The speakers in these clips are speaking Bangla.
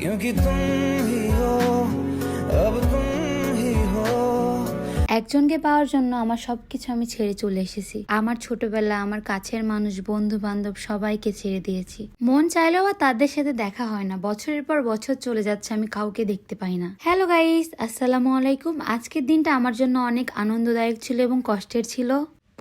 क्योंकि तुम ही हो अब तुम ही हो একজনকে পাওয়ার জন্য আমার সবকিছু আমি ছেড়ে চলে এসেছি আমার ছোটবেলা আমার কাছের মানুষ বন্ধু বান্ধব সবাইকে ছেড়ে দিয়েছি মন চাইলেও আর তাদের সাথে দেখা হয় না বছরের পর বছর চলে যাচ্ছে আমি কাউকে দেখতে পাই না হ্যালো গাইস আসসালামু আলাইকুম আজকের দিনটা আমার জন্য অনেক আনন্দদায়ক ছিল এবং কষ্টের ছিল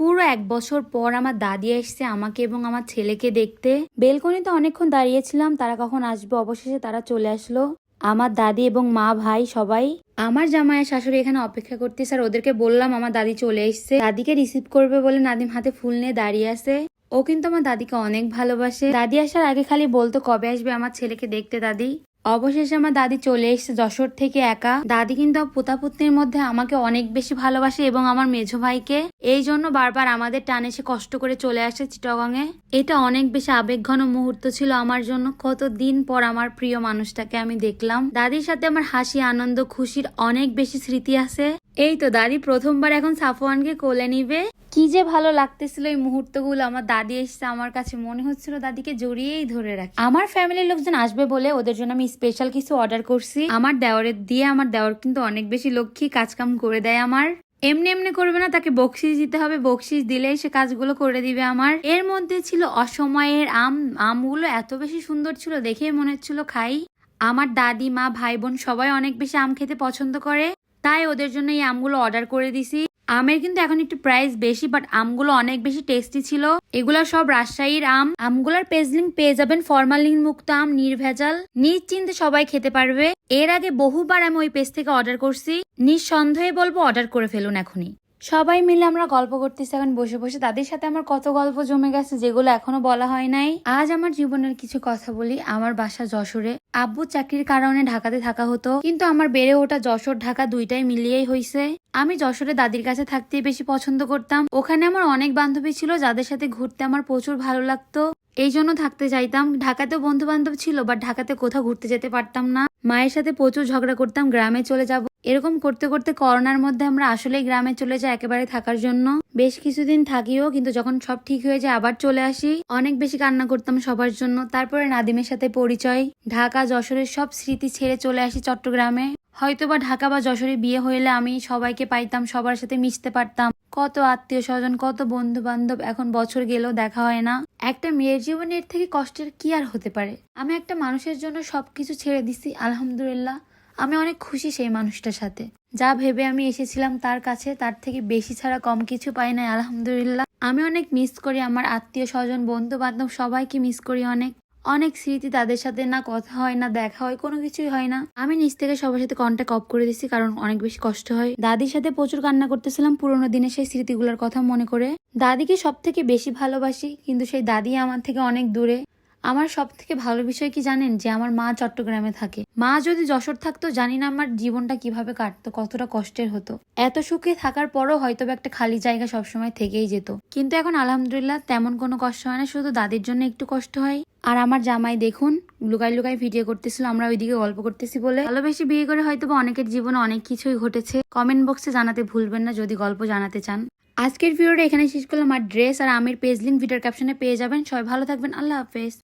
পুরো এক বছর পর আমার দাদি এসছে আমাকে এবং আমার ছেলেকে দেখতে। বেলকনিতে অনেকক্ষণ দাঁড়িয়েছিলাম, তারা কখন আসবে অবশেষে তারা চলে আসলো। আমার দাদি এবং মা, ভাই সবাই। আমার জামাইয়ের শাশুড়ি এখানে অপেক্ষা করতেছে, স্যার, ওদেরকে বললাম আমার দাদি চলে এসছে। দাদিকে রিসিভ করবে বলে নাদিম হাতে ফুল নিয়ে দাঁড়িয়ে আছে। ও কিন্তু আমার দাদিকে অনেক ভালোবাসে। দাদি আসার আগে খালি বলতো কবে আসবে আমার ছেলেকে দেখতে, দাদি। অবশেষে আমার দাদি চলে এসেছে যশোর থেকে একা। দাদি কিন্তু পুতাপুতনির মধ্যে আমাকে অনেক বেশি ভালোবাসে এবং আমার মেঝো ভাইকে। এই জন্য বারবার আমাদের টানে সে কষ্ট করে চলে আসে চিটগঙে এটা অনেক বেশি আবেগঘন মুহূর্ত ছিল আমার জন্য। কত দিন পর আমার প্রিয় মানুষটাকে আমি দেখলাম। দাদির সাথে আমার হাসি, আনন্দ, খুশির অনেক বেশি স্মৃতি আছে। এই তো দাদি প্রথমবার এখন সাফওয়ানকে কোলে নিবে। কি যে ভালো লাগতেছিল এই মুহূর্তগুলো। আমার দাদি এসছে, আমার কাছে মনে হচ্ছিল দাদিকে জড়িয়েই ধরে রাখি। আমার ফ্যামিলির লোকজন আসবে বলে ওদের জন্য আমি স্পেশাল কিছু অর্ডার করছি। আমার দেওয়ারের দিয়ে আমার দেওয়ার কিন্তু অনেক বেশি লক্ষ্মী কাজকাম করে দেয় আমার। এমনি এমনি করবে না, তাকে বকশিস দিতে হবে। বকশিস দিলেই সে কাজগুলো করে দিবে আমার। এর মধ্যে ছিল অসময়ের আম, আমগুলো এত বেশি সুন্দর ছিল দেখে মনে হচ্ছিল খাই। আমার দাদি, মা, ভাই, বোন সবাই অনেক বেশি আম খেতে পছন্দ করে। তাই ওদের জন্য এই আমগুলো অর্ডার করে দিছি। আমের কিন্তু এখন একটু প্রাইস বেশি বাট আমগুলো অনেক বেশি টেস্টি ছিল। এগুলো সব রাজশাহীর আম। আমগুলোর পেজলিং পেয়ে যাবেন ফরমালিন মুক্ত আম, নির্ভেজাল। নিশ্চিন্তে সবাই খেতে পারবে। এর আগে বহুবার আমি ওই পেজ থেকে অর্ডার করছি। নিঃসন্দেহে বলব অর্ডার করে ফেলুন এখনই। সবাই মিলে আমরা গল্প করতেছি এখন বসে বসে। তাদের সাথে আমার কত গল্প জমে গেছে যেগুলো এখনও বলা হয় নাই। আজ আমার জীবনের কিছু কথা বলি। আমার বাসা যশোরে। আব্বু চাকরির কারণে ঢাকাতে থাকা হতো, কিন্তু আমার বেড়ে ওঠা যশোর, ঢাকা দুইটাই মিলিয়েই হয়েছে আমি যশোরে দাদির কাছে থাকতে বেশি পছন্দ করতাম। ওখানে আমার অনেক বান্ধবী ছিল যাদের সাথে ঘুরতে আমার প্রচুর ভালো লাগতো। এই জন্য থাকতে চাইতাম। ঢাকাতেও বন্ধু বান্ধব ছিল বা ঢাকাতে কোথাও ঘুরতে যেতে পারতাম না। মায়ের সাথে প্রচুর ঝগড়া করতাম, গ্রামে চলে যাব এরকম করতে করতে করোনার মধ্যে আমরা আসলেই গ্রামে চলে যাই একেবারে থাকার জন্য। বেশ কিছুদিন থাকিও, কিন্তু যখন সব ঠিক হয়ে যায় আবার চলে আসি। অনেক বেশি কান্না করতাম সবার জন্য। তারপরে নাদিমের সাথে পরিচয়। ঢাকা, যশোরের সব স্মৃতি ছেড়ে চলে আসি চট্টগ্রামে। হয়তো বা ঢাকা বা যশোরে বিয়ে হইলে আমি সবাইকে পাইতাম, সবার সাথে মিশতে পারতাম। কত আত্মীয় স্বজন কত বন্ধু বান্ধব এখন বছর গেলেও দেখা হয় না। একটা মেয়ের জীবনের থেকে কষ্টের কি আর হতে পারে? আমি একটা মানুষের জন্য সবকিছু ছেড়ে দিছি, আলহামদুলিল্লাহ। আমি অনেক খুশি সেই মানুষটার সাথে। যা ভেবে আমি এসেছিলাম তার কাছে, তার থেকে বেশি ছাড়া কম কিছু পাই নাই, আলহামদুলিল্লাহ। আমি অনেক মিস করি আমার আত্মীয়, স্বজন বন্ধু বান্ধব সবাইকে মিস করি অনেক। অনেক স্মৃতি তাদের সাথে না কথা হয়, না দেখা হয়, কোনো কিছুই হয় না। আমি নিজ থেকে সবার সাথে কন্ট্যাক্ট অফ করে দিছি কারণ অনেক বেশি কষ্ট হয়। দাদির সাথে প্রচুর কান্না করতেছিলাম পুরোনো দিনের সেই স্মৃতিগুলোর কথা মনে করে। দাদিকে সব থেকে বেশি ভালোবাসি, কিন্তু সেই দাদি আমার থেকে অনেক দূরে। আমার সব থেকে ভালো বিষয় কি জানেন? যে আমার মা চট্টগ্রামে থাকে। মা যদি যশোর থাকতো, জানি না আমার জীবনটা কীভাবে কাটতো, কতটা কষ্টের হতো। এত সুখে থাকার পরও হয়তো একটা খালি জায়গা সবসময় থেকেই যেত। কিন্তু এখন আলহামদুলিল্লাহ তেমন কোনো কষ্ট হয় না, শুধু দাদির জন্য একটু কষ্ট হয়। আর আমার জামাই দেখুন লুকাই লুকাই ভিডিও করতেছিল, আমরা ওইদিকে গল্প করতেছি বলে। ভালোবেসে বিয়ে করে হয়তো অনেকের জীবনে অনেক কিছুই ঘটেছে। কমেন্ট বক্সে জানাতে ভুলবেন না, যদি গল্প জানাতে চান। আজকের ভিডিওটা এখানে শেষ করলাম। আর ড্রেস আর আমের পেজ লিঙ্ক ভিডিওর ক্যাপশনে পেয়ে যাবেন। সবাই ভালো থাকবেন। আল্লাহ হাফেজ।